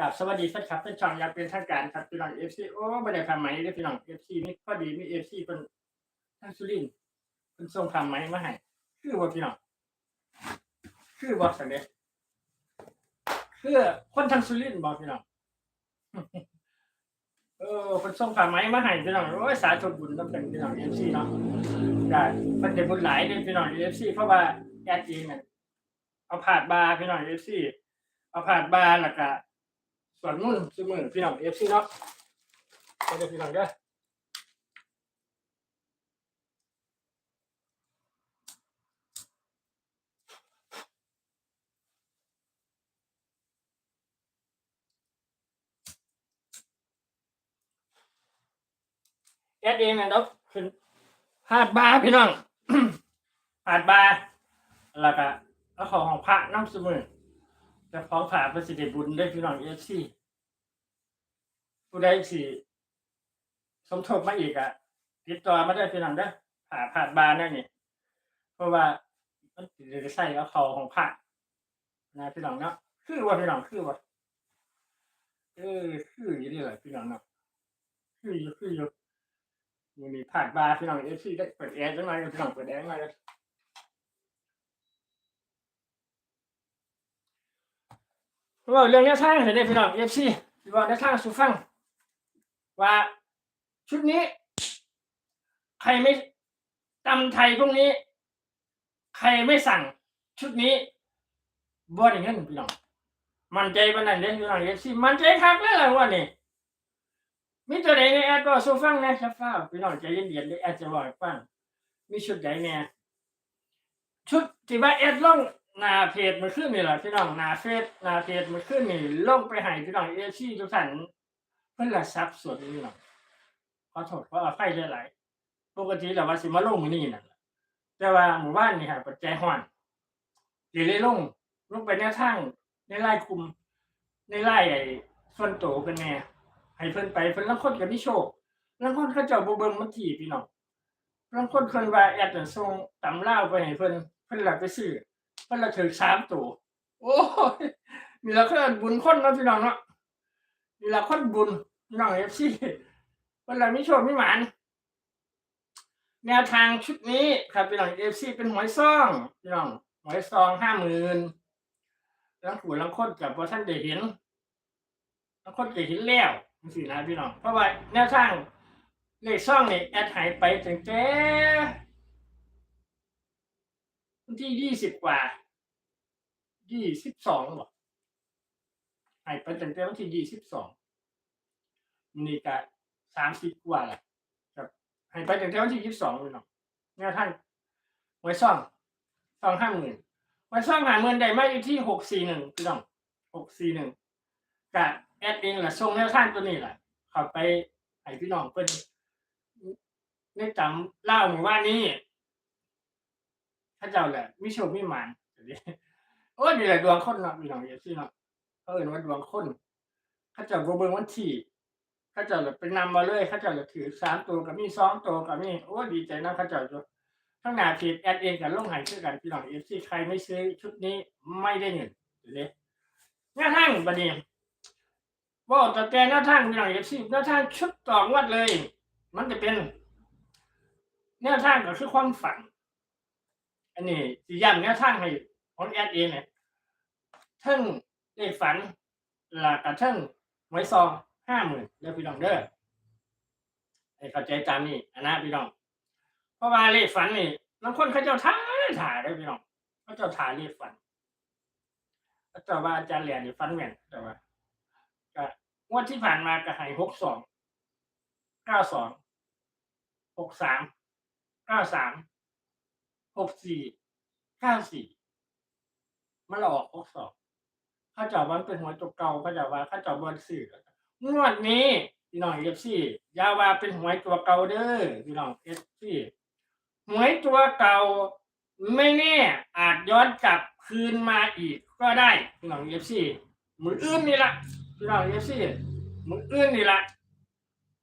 กับสวัสดีแฟนคลับแฟนช่องอยากเป็นทางการครับพี่น้องเอฟซีโอ้ไม่ได้ทำไหมเด้อพี่น้องเอฟซีนี่พอดีมีเอฟซีเป็นท่านสุรินทร์เป็นส่งทำไหมมาให้คือว่าพี่น้องคือว่าสันเดคือคนทางสุรินทร์บอกพี่น้องเออคนส่งทำไหมมาให้พี่น้องโอ้ยสาธุบุญต้องเป็นพี่น้องเอฟซีเนาะได้มันจะบุญหลายเด้อพี่น้องเอฟซีเพราะว่าแอดเองเนี่ยเอาผาดบาร์พี่น้องเอฟซีเอาผาดบาร์แล้วก็ ส่วนมุ่นซื้อมือพี่น้องเอฟซีเนาะไปเด้อพี่น้องเด้อแอดเองนะเนาะขึ้นหาดบาร์พี่น้องหาดบาร์แล้วก็เอาของของพระน้ำซื้อมือ แต่ของผ่าประสิทธิบุญได้พี่น้องเอฟซีผู้ใดสิสมทบมาอีกอะติดต่อมาได้พี่น้องได้อผ่าผ่านบานได้นี่เพราะว่ามันจะใส่เอาเขาของผ่านะพี่น้องเนาะคือว่าพี่น้องคือว่าเออคืออยู่นี้แหละพี่น้องเนาะคืออยู่คืออยู่มีผ่านบาพี่น้องเอฟซีได้เปิดแอร์จังเลยพี่น้องเปิดแอร์มาเลยเพราะ ว่าเรื่องแนวทางเห็นได้พี่น้องเอฟซีที่ว่าแนวทางสู่ฟัง ว่าชุดนี้ ใครไม่ตำไทยพวกนี้ ใครไม่สั่ง ชุดนี้บ่ได้เงินพี่น้องมันใจปานนั้นเด้พี่น้องเอฟซีมันใจคักเลยล่ะว่านี่มีตัวใดในแอดก็สู่ฟังนะครับฟ้าพี่น้องใจเย็นๆเด้แอดจะบอกฟังมีชุดใดแน่ชุดที่ว่าแอดล่อง น้าเพจมันขึ้นนี่แหละพี่น้องหน้าเฟซหน้าเพจมันขึ้นนี่ลงไปให้พี่น้องเอชี่ทุกท่านเพิ่นละซับส่วนนี้เนาะขอโทษขออภัยหลายๆปกติแล้วว่าสิมาลงมือนี้นั่นแหละแต่ว่าหมู่บ้านนี่ค่ะปัจจัยฮ้อนสิเลยลงลงไปแนวทางในไลน์กลุ่มในไลน์ไอ้ส่วนโตกันแน่ให้เพิ่นไปเพิ่นลางคนก็มีโชคลางคนเขาเจ้าบ่เบิ่งมันที่พี่น้องลางคนเพิ่นว่าแอดส่งตำราไปให้เพิ่นเพิ่นละไปซื้อ เพิ่นละถึงสามตัวโอ้ยมีละคนบุญคนเนาะพี่น้องเนาะมีละคนบุญน้องเอฟซีเพิ่นละมีโชคมีหมานแนวทางชุดนี้ครับพี่น้องเอฟซีเป็นหวยซองพี่น้องหวยซองห้าหมื่นแลังขู่ลังคนกับพอท่านได้เห็นลังคนได้เห็นแล้วจังซี่นะพี่น้องเพราะว่าแนวทางเลขซองนี่แอดหายไปตั้งแต่ วันที่ยี่สิบกว่ายี่สิบสองหรอหายไปตั้งแต่วันที่ยี่สิบสองนี่ก็สามสิบกว่าแหละครับหายไปตั้งแต่วันที่ยี่สิบสองเลยเนาะเนี่ยท่านไว้ซ่องซ่องห้าหมื่นไว้ซ่องหาเงินได้มาอยู่ที่หกสี่หนึ่งพี่น้องหกสี่หนึ่งกับแอดเองแหละส่งแนวท่านตัวนี้แหละเข้าไปให้พี่น้องเพิ่นในจำเล่าหมู่ว่านี้ ข้าเจ้าแหละมิโชคมิมานเดี๋ยวนี้โอ้ยนี่แหละดวงคนเนาะมีหลังเยซี่เนาะเขาเอ่นว่าดวงคนข้าเจ้าบ่เบิ่งวันที่ข้าเจ้าเลยเป็นนำมาเลยข้าเจ้าเลยถือสามตัวกับมีสองตัวกับมีโอ้ดีใจนะข้าเจ้าจ้ะทั้งหน้าเพจแอดเองกับลงหายคือกันพี่น้องเอฟซีใครไม่ซื้อชุดนี้ไม่ได้เงินเดี๋ยวนี้หน้าทางบัดนี้ว่าแต่แต่หน้าทางพี่น้องเอฟซีหน้าทางชุดต่อวัดเลย มันจะเป็นแนวทางก็คือความฝัน อันนี้สิย้ำแนวทางให้ของแอดเองเนี่ยเทิงเลขฝันหลักกับเทิงไว้ซองห้าหมื่นเด้อพี่น้องเด้อให้เข้าใจตามนี้อันนะพี่น้อง เพราะว่าเลขฝันนี่บางคนเขาเจ้าท่าถ่ายได้อพี่น้องเขาเจ้าถ่ายเลขฝันเขาเจ้าว่าอาจารย์เหรียญนี่ฝันแม่นแต่ว่าก็งวดที่ผ่านมาก็ให้หกสองเก้าสองหกสามเก้าสาม หกสี่เก้าสี่มันหลอกหกสองข้าเจามันเป็นหัวตัวเก่าข้าเจาว่าเข้าจาบอลสื่องวดนี้พี่น้องเอฟซียาวาเป็นหวยตัวเก่าเด้อพี่น้องเอฟซีหวยตัวเก่าไม่แน่อาจย้อนกลับคืนมาอีกก็ได้พี่น้องเอฟซีมืออื่นนี่ละพี่น้องเอฟซีมืออื่นนี่ละ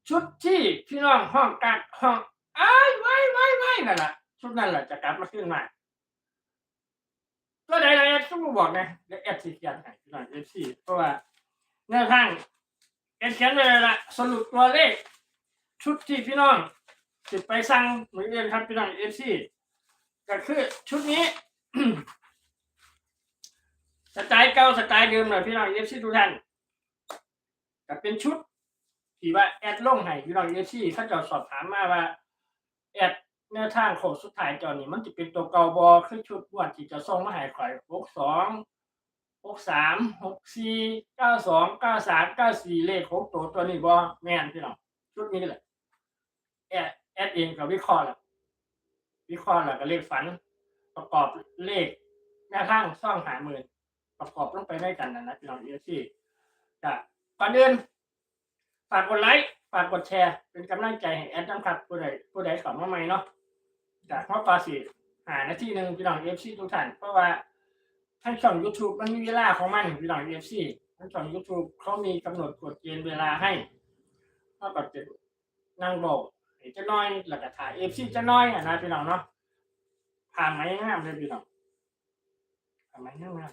ชุดที่พี่น้องห้องกักห้องอ้ายไว้ไว้ไว้นั่นแหละ ชุดนั้นแหละจะกลับมาขึ้นมาตัวใดๆต้องมาบอกนะเดี๋ยวแอดสีเขียนให้พี่น้องเอฟซีเพราะว่าแนวทางเอ็นเขียนไว้เลยละสรุปตัวเลข ชุดที่พี่น้องสิไปสั่งเหมือนเดิมครับพี่น้องเอฟซีก็คือชุดนี้สไตล์เก่าสไตล์เดิมหน่อยพี่น้องเอฟซีทุกท่านก็เป็นชุดที่ว่าแอดลงให้พี่น้องเอฟซีถ้าเจะสอบถามมาว่าแอด แนวทางโค้งสุดท้ายจอนี้มันจะเป็นตัวเก่าบอคือชุดบวดที่จะส่งมาให้ข่อยหกสองหกสามหกสี่เก้าสองเก้าสามเก้าสี่เลขหกตัวตัวนี้บอแม่นพี่น้องชุดนี้แหละแอดแอดเองกับวิเคราะห์แหละวิเคราะห์แล้วก็เลขฝัน ประกอบเลขแนวทางซ่องหาหมื่นประกอบลงไปด้วยกันนะนะพี่น้องเอซี่จะก่อนอื่นฝากกดไลค์ฝากกดแชร์ เป็นกำลังใจให้แอดน้ำครับผู้ใดผู้ใดเข้ามาใหม่เนาะ จากข้อปาสีหานาที่หนึ่งพี่น้องเอฟซีทุกท่านเพราะว่าทั้งช่อง YouTube มันมีเวลาของมันพี่น้องเอฟซีทั้งช่อง YouTube เขามีกำหนดกฎเกณฑ์เวลาให้ก็แบบจะนั่งบอกจะน้อยแล้วก็ถ่ายเอฟซีจะน้อยอะนะพี่น้องเนาะผ่านไหมงามเลยพี่น้องผ่านไหมงาม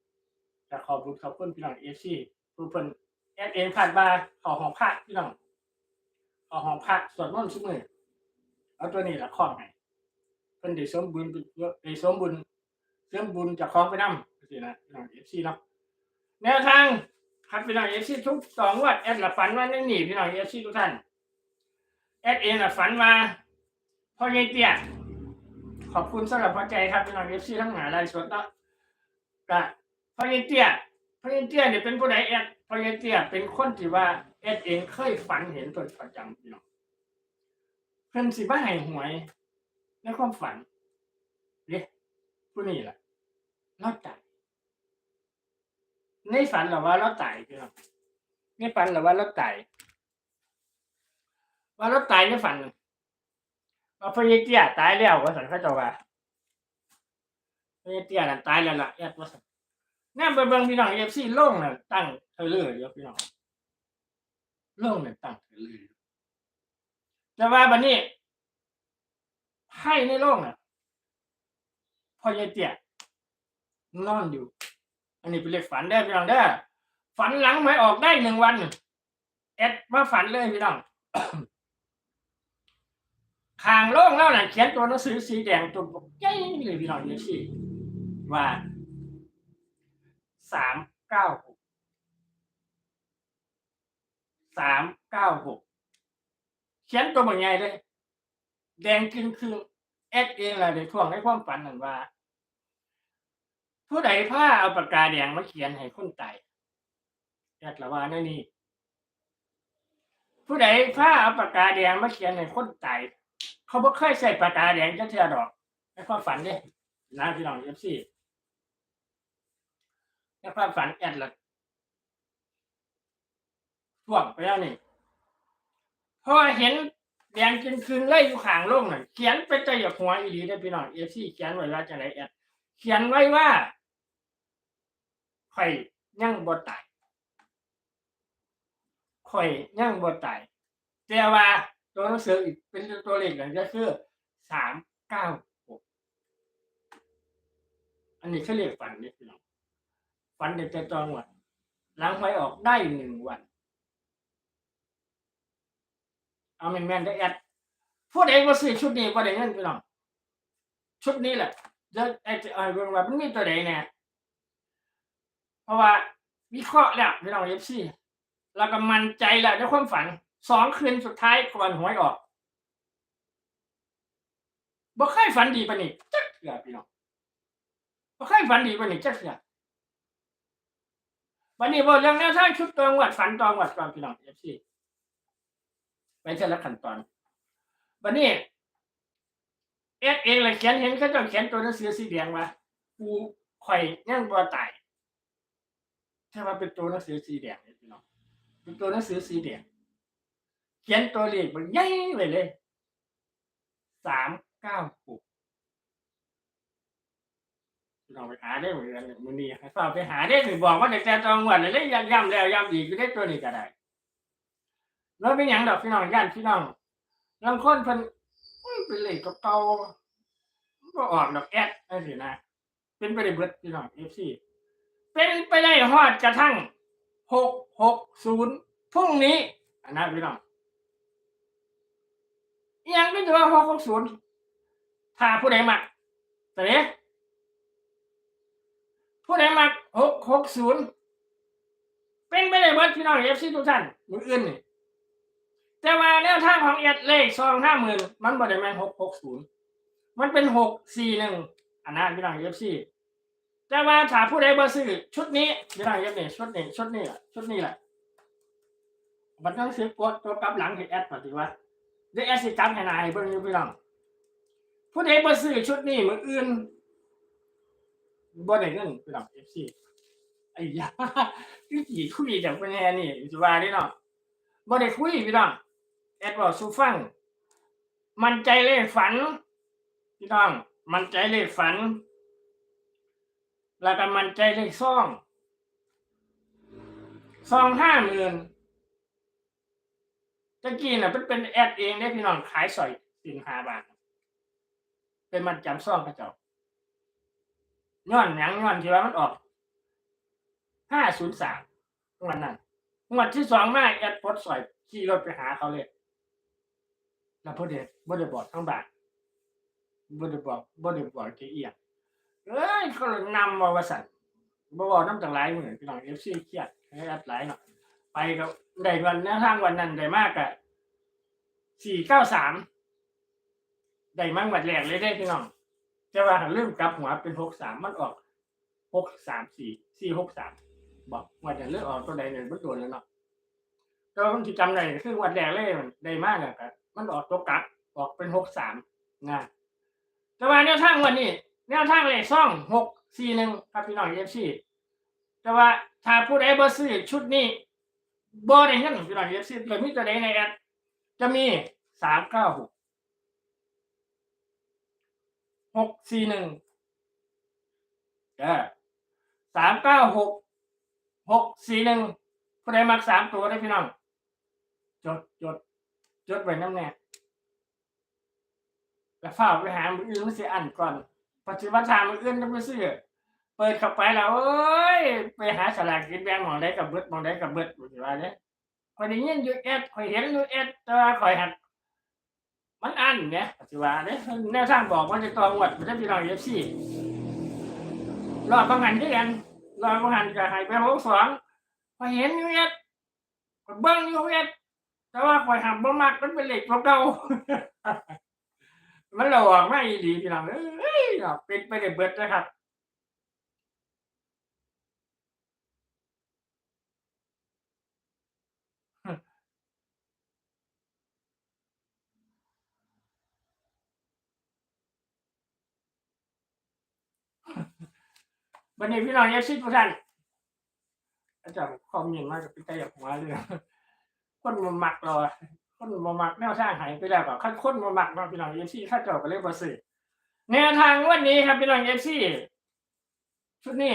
ๆจะขอบคุณขอบคุณพี่น้องเอฟซีผู้เพิ่นแอดเองผ่านมาขอของพักพี่น้องขอของพักส่วนมนต์ชุกมือ เอาตัวนี้ละข้องให้เพิ่นได้สมบุญได้สมบุญเสริมบุญจากของไปนำสินะพี่น้องเอฟซีเนาะแนวทางครับพี่น้องเอฟซีทุกสองวัดแอดละฝันว่านั่นนี่พี่น้องเอฟซีทุกท่านแอดเองละฝันมาพ่อใหญ่เตี้ยขอบคุณสำหรับหัวใจครับพี่น้องเอฟซีทั้งหลายรายสดเนาะกะพ่อใหญ่เตี้ยพระเยนเตี้ยเนี่ยเป็นผู้ใดแอดพระเยนเตี้ยเป็นคนที่ว่าแอดเองเคยฝันเห็นตัวประจำพี่น้อง เพิ่นสิมาให้หวยในความฝันเด้ผู้นี้แหละเราตายในฝันเราว่าเราตายพี่น้องในฝันเราว่าเราตายว่าเราตายในฝันว่าพระเยนเตียตายแล้วว่าสันเขาเจ้าว่าพระเยนเตี้ยน่ะตายแล้วล่ะแอดว่าสันแน่ไปเบิ่งพี่น้องเอฟซีโล่งน่ะตั้งเทเลอร์อยู่พี่น้องโล่งน่ะตั้งเทเลอร์อย แต่ว่าบัดนี้ไพ่ในโล่งน่ะพอยายเตี้ยนอนอยู่ อันนี้เป็นเลขฝันได้พี่น้องเด้ฝันหลังไม่ออกได้หนึ่งวันแอดมาฝันเลยพี่น้องขางโล่งแล้วน่ะเขียนตัวหนังสือสีแดงตัวบอกใหญ่เลยพี่น้องเอฟซีว่าสามเก้าหกสามเก้าหก ขียนตัวบางใหญ่เลย แดงครึ่งครึ่งแอดเองแหละในท่วงในความฝันนั่นว่า ผู้ใดผ้าเอาปากกาแดงมาเขียนให้คนตายแอดละว่านั่นนี่ผู้ใดผ้าเอาปากกาแดงมาเขียนให้คนตายเขาบ่เคยใส่ปากกาแดงจักเทื่อดอกในความฝันเด้นะพี่น้องเอฟซีในความฝันแอดละท่วงไปแล้วนี่ เพราะว่าเห็นแดงจนคืนไล่อยู่ข้างโลกน่ะเขียนเป็นใจหยกหัวอีดีได้พี่น้องเอฟซีเขียนไว้ว่าจะไหนแอดเขียนไว้ว่าข่อยยังบ่ตายข่อยยังบ่ตายแต่ว่าตัวหนังสืออีกเป็นตัวเลขอย่งก็คือสามเก้าหกอันนี้เขาเรียกฝันนี่พี่น้องฝันเด็กจะจองวันหล้างไว้ออกได้หนึ่งวัน เอาแมนแมนได้แอดพูดเองว่าซื้อชุดนี้ว่าได้เงินพี่น้องชุดนี้แหละเดี๋ยวไอ้จะเอาเรื่องว่ามันมีตัวใดแน่เพราะว่าวิเคราะห์แล้วพี่น้องเอฟซีแล้วก็มั่นใจแล้วในความฝันสองคืนสุดท้ายก่อนหวยออกบ่เคยฝันดีปานนี้จักเถื่อพี่น้องบ่เคยฝันดีปานนี้จักเถื่อวันนี้บอกเรื่องแนวทางชุดตองวัดฝันตองวัดก่อนพี่น้องเอฟซี ไปเช่ละขั้นตอนวันนี้เอสเองเลยเขียนเห็นเขาจะเขียนตัวหนังสือสีแดงมากูข่อยยังบ่ตายใช่ว่าเป็นตัวหนังสือสีแดงเนี่ยพี่น้องเป็นตัวหนังสือสีแดงเขียนตัวเลขมันใหญ่ไปเลยสามเก้าหกต้องไปหาได้เหมือนกันมือนี้ให้ฝาไปหาได้ถึงบอกว่าเด็กแต่ตองวันเลยย้ำย้ำแล้วย้ำอีกก็ได้ตัวนี้ก็ได้ แล้วเป็นอย่างดอกพี่น้องย่านพี่น้องลางคนเพิ่นเป็นเล็กกับเตาก็ออกดอกแอดได้สินะ เป็นไปได้เบิดพี่น้องเอฟซีเป็นไปได้ฮอดกระทั่งหกหกศูนย์พรุ่งนี้อนนั้นพี่น้องยังเป็ถือว่าหกหกศูนย์ถ้าผู้ใดมักแต่เนี้ผู้ใดมักหกหกศูนย์เป็นไปได้เบิดพี่น้องเอฟซีทุกท่านมืออื่นนี่ แต่ว่าแนวทางของเอ็ดเลขซองห้าหมื่นมันบ่ได้แม่นหกหกศูนย์มันเป็นหกสี่หนึ่งอันนั้นพี่น้องเอฟซีแต่ว่าถามผู้ใดบ่ซื้อชุดนี้พี่น้องเอฟซีชุดนี้ชุดนี้ล่ะชุดนี้แหละมันต้องซื้อกดตัวกลับหลังให้นแอดปฏิวัติเดี๋แอดสิจับให้นายเบิ่งอยู่พี่น้องผู้ใดบ่ซื้อชุดนี้มืออื่นบ่ได้เงินพี่น้องเอฟซีไอ้ยาที่คุยจากคป็นแฮนี่สิว่านี่เนาะบ่ได้คุยพี่น้อง แอดบอกสูฟัง มันใจเลขฝัน พี่น้อง มันใจเลขฝัน แล้วก็มันใจเลขซ่องซองห้าหมื่นตะกี้น่ะมันเป็นแอดเองได้พี่น้องขายสอยสินหาบาทเป็นมันจำซ่องกระจกย้อนหนังย้อนที่ว่ามันออกห้าศูนย์สามวันนั้นวันที่สองมาแอดพดสอยขี่รถไปหาเขาเลย แล้วพ่อเด็กบ่ได้บอกทั้งบาทบ่ได้บอกบ่ได้บอกเอียงเอ้ยก็นำมาว่าสั่นบ่บอกน้ำต่างหลายเหมือนกัน้องเอฟซีเครียดให้อัดหลายหน่อยไปกับได้วันนั้นทางวันนั้นได้มากอะสี่เก้าสามได้มั่งหมัดแหลกเลยได้พี่น้องจะว่าเริ่มกลับหัวเป็นหกสามมันออกหกสามสี่สี่หกสามบอกว่าจะเลือกออกตัวใดเนี่งตัวแล้วเนาะก็มันที่จำได้คือวัดแรกเลยได้มากอะครับ มันออกตัวกลับออกเป็นหกสามนะแต่ว่าแนวทางวันนี้ แนวทางเลขซ่องหกสี่หนึ่งครับพี่น้องเอฟซีแต่ว่าถ้าผู้ใดบอร์ซื้อชุดนี้เบ่ใดยังินพี่น้องเอฟซีเลยมีตัวใดในแอดจะมีสามเก้าหกหกสี่หนึ่งสามเก้าหกหกสี่หนึ่งผู้ใดมักสามตัวได้พี่น้อง จดจด จดไว้น้ำแน่แล้วฝ่าไปหามืออื่นมัเสียอันก่อนปฏิบัติธรรมมืออื่นต้องไปซื้อเปิดเข้าไปแล้วเอ้ยไปหาสลากกินแบงหมองได้กับเบิดมองได้กับเบิดปฏิบัติเนี่ยคอยได้ยินยูเอสคอยเห็นยูเอสตัวคอยหัดมันอันเนี่ยปฏิบัติเนี่ยแนวทางบอกว่าจะตัองวดมันจะมีรอยเอฟซีรอบระหันที่กันรอบระหันก็หายไปหกสองคอยเห็นยูเอสคอยเบิ้งยูเอส แต่ว่าคอยหับบ่มากมันเป็นเหล็กพลบเดามันหลอกไม่ดีพี่น้องเอ้ยเป็นไปได้เบิดนะครับวันนี้พี่น้องเอชิดทุกท่านอาจารย์คอมเมนต์มากกับพี่ตาอยากหัวเลย คนมาหมักเราคนมาหมักแนวทางหายไปแล้วแบบขั้นคนมาหมักเราพี่น้องเอฟซีข้าเจ้าก็เลยบอสื่อแนวทางวันนี้ครับพี่น้องเอฟซีชุดนี้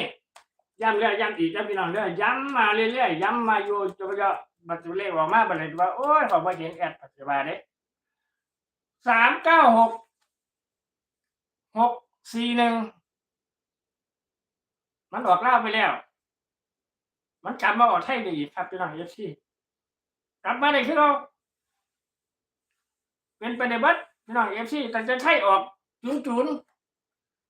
ย้ำเรื่อยย้ำอีกย้ำพี่น้องเรื่อยย้ำมาเรื่อยๆย้ำมาอยู่จนกระทั่งบัตรเลขออกมาบัตรเลขว่าโอ้ยขอมาเห็นแอดปัจจุบันเด้สามเก้าหกหกสี่หนึ่งมันออกเล่าไปแล้ว มันกลับมาออกไทยได้อีกครับพี่น้องเอฟซี กลับมาในคือเราเป็นไปในบัดพี่น้องเอฟซีแต่จะไข่ออกจุนจุน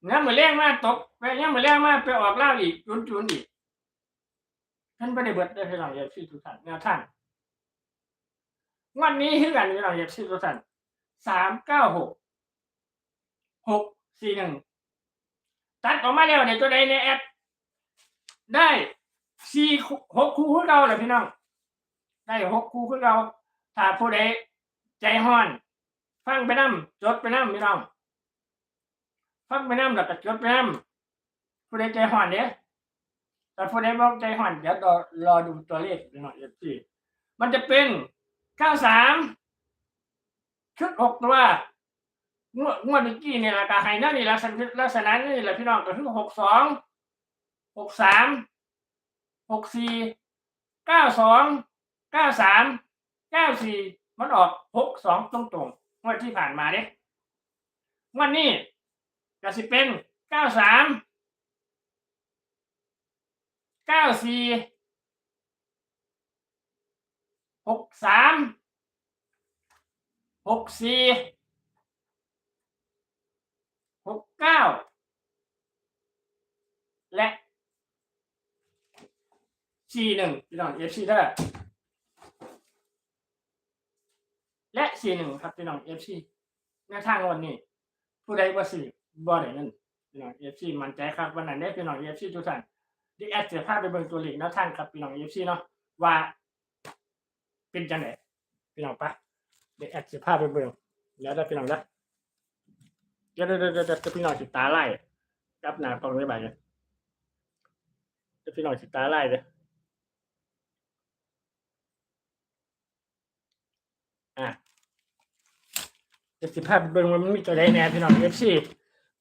เนี่ยเหมือนแรงมากตกไปเนี่ยเหมือนแรงมากไปออกเล่าอีกจุนจุนอีกท่านไปในเบิดได้พี่น้องเอฟซีทุกท่านแนวท่านวันนี้คือกันพี่น้องเอฟซีทุกท่านสามเก้าหกหกสี่หนึ่งตัดออกมาแล้วในตัวใดในแอปได้สี่หกคู่ขอเราเลยพี่น้อง ได้หกคู่ขึ้นเราถ้าผู้ใดใจห้อน ฟังไปน้ำจดไปน้ำไม่ต้องฟังไปน้ำแล้วก็จดไปน้ำผู้ใดใจห้อนเนี่ยแต่ผู้ใดบอกใจห้อนเดี๋ยวรอรอดูตัวเลขหน่อยสิมันจะเป็นเก้าสามชุดหกตัวงวดงวดเมื่อกี้เนี่ยราคาไฮนั่นนี่ลักษณะลักษณะนี่แหละพี่น้องก็คือหกสองหกสามหกสี่เก้าสอง เก้าสามเก้าสี่มันออกหกสองตรงตรงงวดที่ผ่านมาเนี่ยงวดนี้ก็สิเป็นเก้าสามเก้าสี่หกสามหกสี่หกเก้าและสี่หนึ่งพี่น้องเอฟซีเท่าไหร่ และสี่หนึ่งครับพี่น้องเอฟซีในทางวันนี้ ผู้ใดว่าสี่บ่ได้เงินพี่น้องเอฟซีมันใจครับวันนั้นได้พี่น้องเอฟซีทุกท่านดีแอดเสียภาพไปเบิ่งตัวเลขแนวทางครับพี่น้องเอฟซีเนาะว่า เป็นจังไหนพี่น้องปะดีแอดเสียภาพไปเบิ่งแล้วได้พี่น้องนะเดี๋ยวเดี๋ยวเดี๋ยวเดี๋ยวพี่น้องสิตาไล่กับหน้ากล้องได้บ่ายเนี่ยเดี๋ยวพี่น้องสิตาไล่เด้ออะ เจ็ดสิบห้าเบิ่งว่ามันมีตัวใดแน่พี่น้องเอฟซี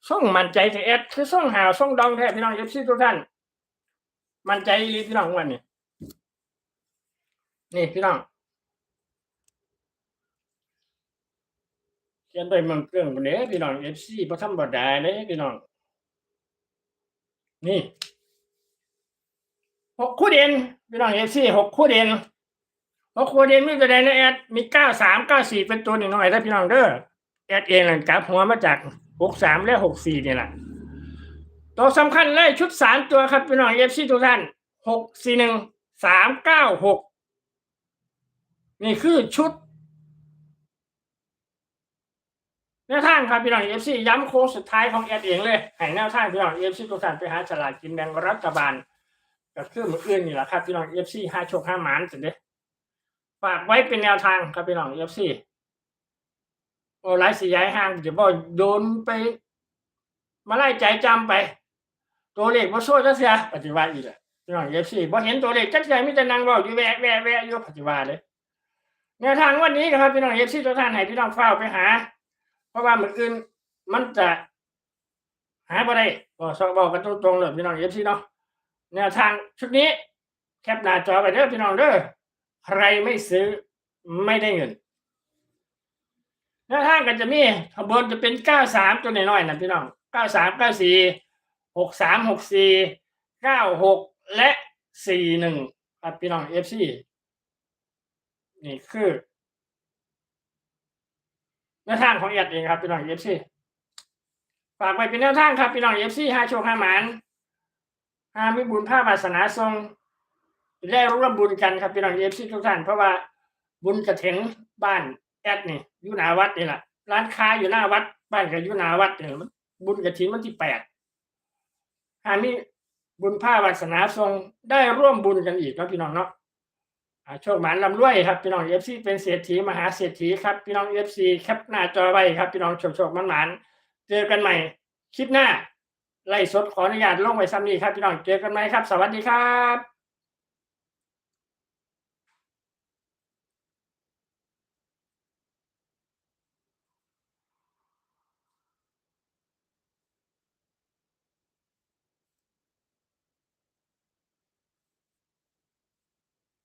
ส่งมันใจแต่เอสคือส่งหาวส่งดองแท้พี่น้องเอฟซีทุกท่าน มันใจรีพี่น้องวันนี้นี่พี่น้องเขียนไปมันเครื่องบนนี้พี่น้องเอฟซีพระธรรมบดาเลยพี่น้อง นี่หกคู่เด่นพี่น้องเอฟซีหกคู่เด่น เพราะครัวเรียนมีตัวใดนะแอดมีเก้าสามเก้าสี่เป็นตัวหนึ่งหน่อยถ้าพี่น้องเด้อแอดเองหลังจับหัวมาจากหกสามและหกสี่เนี่ยแหละตัวสำคัญเลยชุดสามตัวครับพี่น้องเอฟซีทุกท่านหกสี่หนึ่งสามเก้าหกนี่คือชุดแนวทางครับพี่น้องเอฟซีย้ำโค้งสุดท้ายของแอดเองเลยให้แนวทางพี่น้องเอฟซีทุกท่านไปหาฉลากกินแบ่งรัฐบาลก็คือมืออื่นนี่แหละครับพี่น้องเอฟซีห้าโชคห้าหมานสุดเด้ ฝากไว้เป็นแนวทางครับพี่น้องเอฟซีโอ้ไลฟ์สีย้ายห้างจะบอกโดนไป มาไล่ใจจำไป ตัวเลขว่าโซ่จะเสียปฏิวัติอีกแหละพี่น้องเอฟซีบ่เห็นตัวเลขจักใจมิแต่นางบอกอยู่แวะแวะแวะอยู่ปฏิวัติเลยแนวทางวันนี้นะครับพี่น้องเอฟซีตัวท่านไหนพี่น้องเฝ้าไปหา เพราะว่าเมื่อคืนมันจะหาบ่ได้บอกสองบอกกันตรงๆเลยพี่น้องเอฟซีเนาะแนวทางชุดนี้ แคปหน้าจอไปเด้อพี่น้องเด้อ ใครไม่ซื้อไม่ได้เงินแนวทางกันจะมีขบวนจะเป็นเก้าสามตัวน้อยๆนะพี่น้องเก้าสามเก้าสี่หกสามหกสี่เก้าหกและสี่หนึ่งครับพี่น้องเอฟซีนี่คือแนวทางของแอดเองครับพี่น้องเอฟซีฝากไปเป็นแนวทางครับพี่น้องเอฟซีห้าโชคห้าหมานห้ามิบุญผ้าวาสนาทรง ได้ร่วมบุญกันครับพี่น้องเอฟซีทุกท่านเพราะว่าบุญกระเถงบ้านแอดนี่อยู่หน้าวัดนี่แหละร้านค้าอยู่หน้าวัด บ้านก็อยู่หน้าวัดเนี่ยบุญกระถินวันที่แปดหามีบุญผ้าวาสนาทรงได้ร่วมบุญกันอีกครับพี่น้องเนาะโชคหมานลำรวยครับพี่น้องเอฟซีเป็นเศรษฐีมหาเศรษฐีครับพี่น้องเอฟซีแคปหน้าจอไว้ครับพี่น้องโชคโชคมันหมานเจอกันใหม่คลิปหน้าไล่สดขออนุญาตลงไว้ซ้ำนี้ครับพี่น้องเจอกันไหมครับ สวัสดีครับ